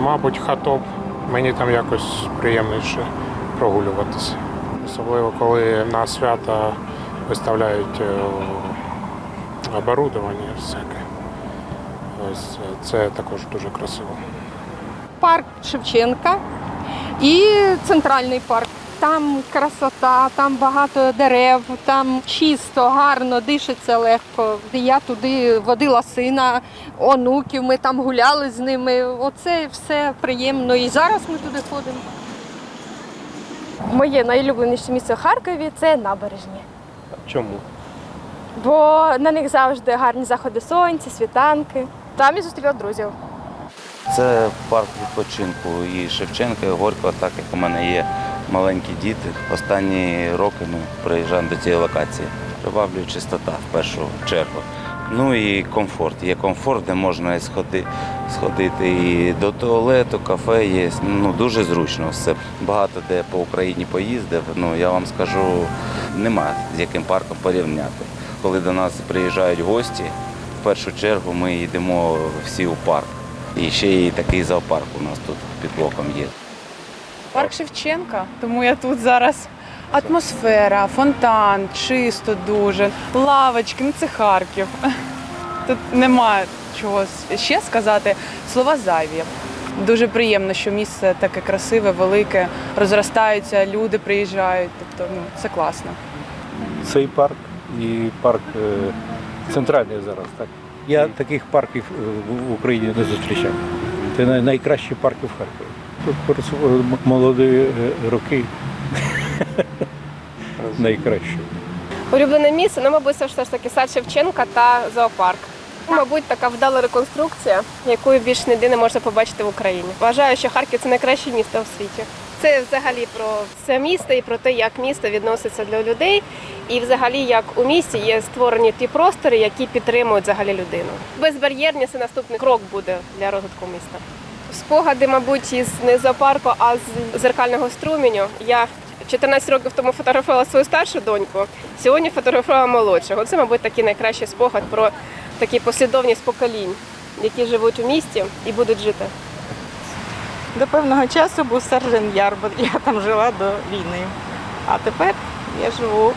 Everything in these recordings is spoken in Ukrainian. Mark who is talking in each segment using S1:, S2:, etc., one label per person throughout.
S1: Мабуть, хатоп. Мені там якось приємніше прогулюватися. Особливо, коли на свята виставляють е, оборудовання всяке. Ось е, це також дуже красиво.
S2: парк Шевченка і центральний парк. Там красота, там багато дерев, там чисто, гарно, дишиться легко. Я туди водила сина, онуків, ми там гуляли з ними. Оце все приємно. І зараз ми туди ходимо.
S3: Моє найулюбленіше місце в Харкові це набережні.
S4: Чому?
S3: Бо на них завжди гарні заходи сонця, світанки. Там я зустріла друзів.
S5: Це парк відпочинку і Шевченка, і Горького, так як у мене є маленькі діти. Останні роки ми приїжджаємо до цієї локації. Приваблює чистота в першу чергу. Ну і комфорт. Є комфорт, де можна і сходи, сходити і до туалету, кафе є. Ну дуже зручно. Все багато де по Україні поїздив. Ну я вам скажу, нема з яким парком порівняти. Коли до нас приїжджають гості, в першу чергу ми йдемо всі у парк. І ще і такий зоопарк у нас тут під боком є.
S6: Парк Шевченка, тому я тут зараз. Атмосфера, фонтан, чисто дуже, лавочки, ну це Харків. Тут немає чого ще сказати. Слова зайві. Дуже приємно, що місце таке красиве, велике, розростаються, люди приїжджають. Тобто, ну це класно.
S4: Цей парк і парк е, центральний зараз. Так. Я таких парків е, в- Україні не зустрічав. Це най- найкращі парки в Харкові. Тут м- молоді е, роки найкращі.
S7: Улюблене місце, ну, мабуть, все ж таки сад Шевченка та зоопарк. Ну, Мабуть, така вдала реконструкція, яку більш ніде не можна побачити в Україні. Вважаю, що Харків це найкраще місто в світі. Це взагалі про це місто і про те, як місто відноситься до людей, і взагалі як у місті є створені ті простори, які підтримують взагалі людину. Безбар'єрність це наступний крок буде для розвитку міста. Спогади, мабуть, із не зоопарку, а з зеркального струменю. Я 14 років тому фотографувала свою старшу доньку. Сьогодні фотографувала молодшого. Це, мабуть, такий найкращий спогад про такі послідовність поколінь, які живуть у місті і будуть жити.
S8: До певного часу був Сержин Яр, бо я там жила до війни. А тепер я живу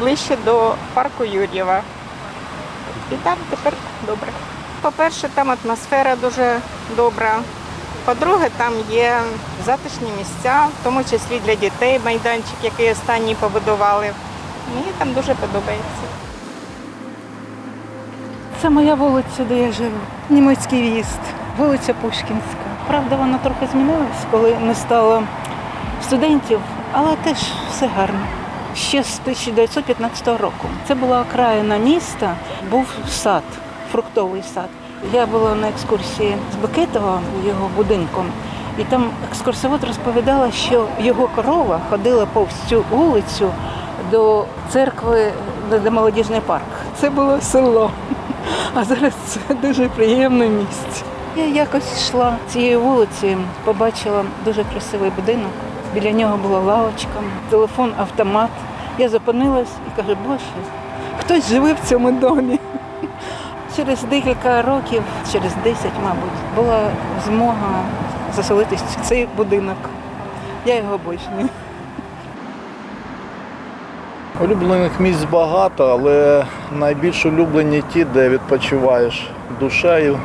S8: ближче до парку Юр'єва. І там тепер добре. По-перше, там атмосфера дуже добра. По-друге, там є затишні місця, в тому числі для дітей майданчик, який останній побудували. Мені там дуже подобається.
S9: Це моя вулиця, де я живу. Німецький в'їзд, вулиця Пушкінська. Правда, вона трохи змінилась, коли не стало студентів, але теж все гарно. Ще з 1915 року. Це була окраїна міста, був сад, фруктовий сад. Я була на екскурсії з Бекетова, його будинком, і там екскурсовод розповідала, що його корова ходила повз цю вулицю до церкви, де молодіжний парк. Це було село. А зараз це дуже приємне місце. Я якось йшла цією вулицею, побачила дуже красивий будинок. Біля нього була лавочка, телефон, автомат. Я зупинилась і кажу, боже, хтось живе в цьому домі. Через декілька років, через 10, мабуть, була змога заселитись в цей будинок. Я його обожнюю.
S10: Улюблених місць багато, але найбільш улюблені ті, де відпочиваєш душею.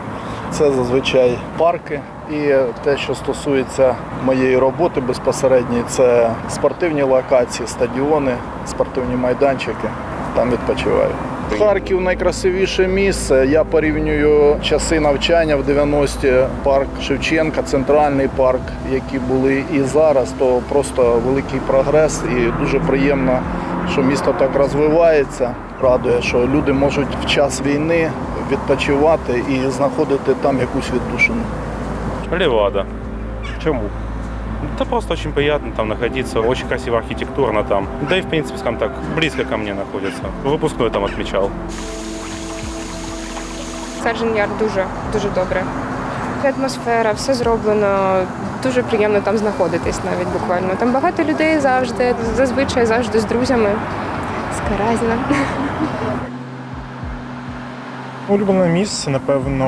S10: Це зазвичай парки. І те, що стосується моєї роботи безпосередньої, це спортивні локації, стадіони, спортивні майданчики. Там відпочиваю. Харків найкрасивіше місце. Я порівнюю часи навчання в 90-ті парк Шевченка, центральний парк, які були і зараз, то просто великий прогрес і дуже приємно, що місто так розвивається. Радує, що люди можуть в час війни відпочивати і знаходити там якусь віддушину.
S11: Левада. Чему? Это просто очень приятно там находиться, очень красиво архитектурно там. Да и в принципе, скажем так, близко ко мне находится. Выпускной там отмечал.
S7: Саджен Яр дуже дуже добре. Атмосфера, все зроблено. Дуже приємно там знаходитись навіть буквально. Там багато людей завжди, зазвичай завжди з друзями. Скаразна.
S12: Улюблене місце, напевно,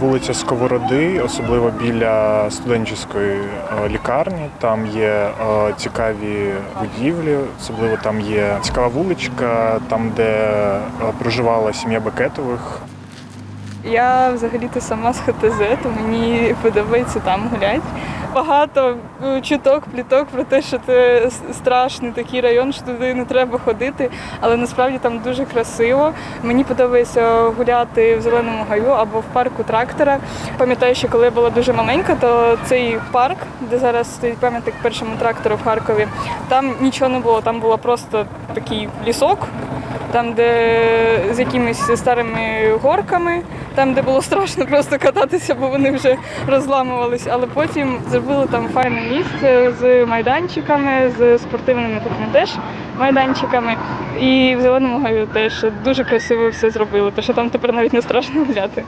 S12: вулиця Сковороди, особливо біля студенчської е, лікарні. Там є е, цікаві будівлі, особливо там є цікава вуличка, там, де е, проживала сім'я Бекетових.
S3: Я взагалі-то сама з ХТЗ, то мені подобається там гуляти. Багато е, чуток, пліток про те, що це страшний такий район, що туди не треба ходити, але насправді там дуже красиво. Мені подобається гуляти в зеленому гаю або в парку трактора. Пам'ятаю, що коли я була дуже маленька, то цей парк, де зараз стоїть пам'ятник першому трактору в Харкові, там нічого не було, там було просто такий лісок, там, де з якимись старими горками, там, де було страшно просто кататися, бо вони вже розламувались. Але потім зробили там файне місце з майданчиками, з спортивними такими теж майданчиками. І в зеленому гаю теж дуже красиво все зробили, тому що там тепер навіть не страшно гуляти.